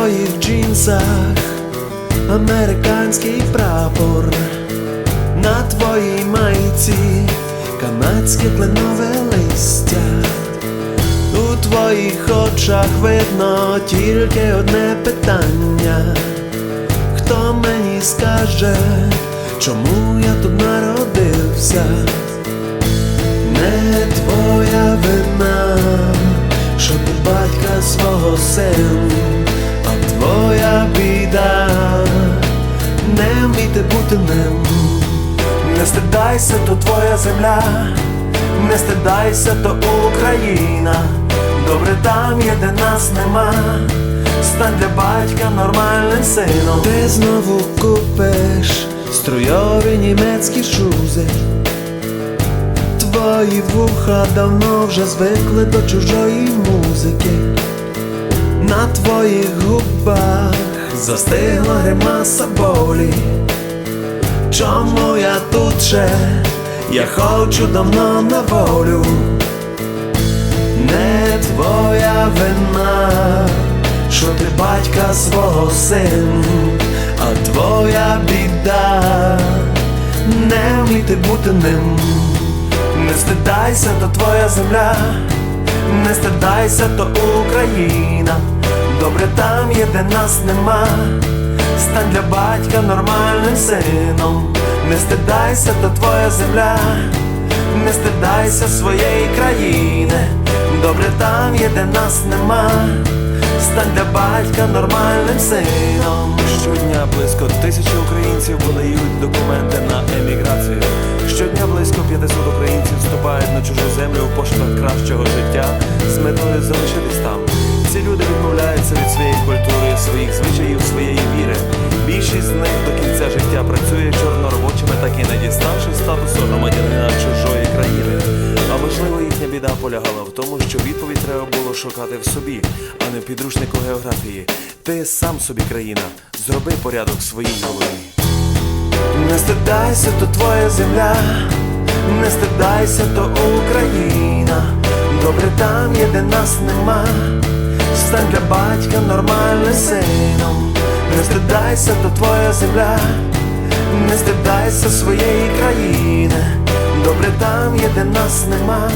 небесах американський прапор на твоїй майці канадське кленове листя. У твоїх очах видно тільки одне питання. Хто мені скаже, чому я тут народився? Не твоя вина, що ти батька свого син, а твоя біда, не вміти бути ним. Не стидайся, то твоя земля, не стидайся, то Україна. Добре там є, де нас нема. Стань для батька нормальним сином. Ти знову купиш струйові німецькі шузи. Твої вуха давно вже звикли до чужої музики. На твоїх губах застигла гримаса болі. Чому я тут ще? Я хочу давно на волю. Не твоя вина, що ти батька свого син, а твоя біда, не вміти бути ним. Не стидайся, то твоя земля, не стидайся, то Україна. Добре там є, де нас нема. Стань для батька нормальним сином. Не стидайся, то твоя земля, не стидайся своєї країни. Добре там є, де нас нема. Стань для батька нормальним сином. Щодня близько тисячі українців подають документи на еміграцію. Щодня близько 500 українців вступають на чужу землю в пошуках кращого життя діставши статусу громадянина чужої країни. А можливо, їхня біда полягала в тому, що відповідь треба було шукати в собі, а не в підручнику географії. Ти сам собі країна, зроби порядок своїй голові. Не стидайся, то твоя земля, не стидайся, то Україна. Добре там є, де нас нема. Стань для батька нормальним сином. Не стидайся, то твоя земля, не стидайся своєї країни. Добре там є, де нас нема.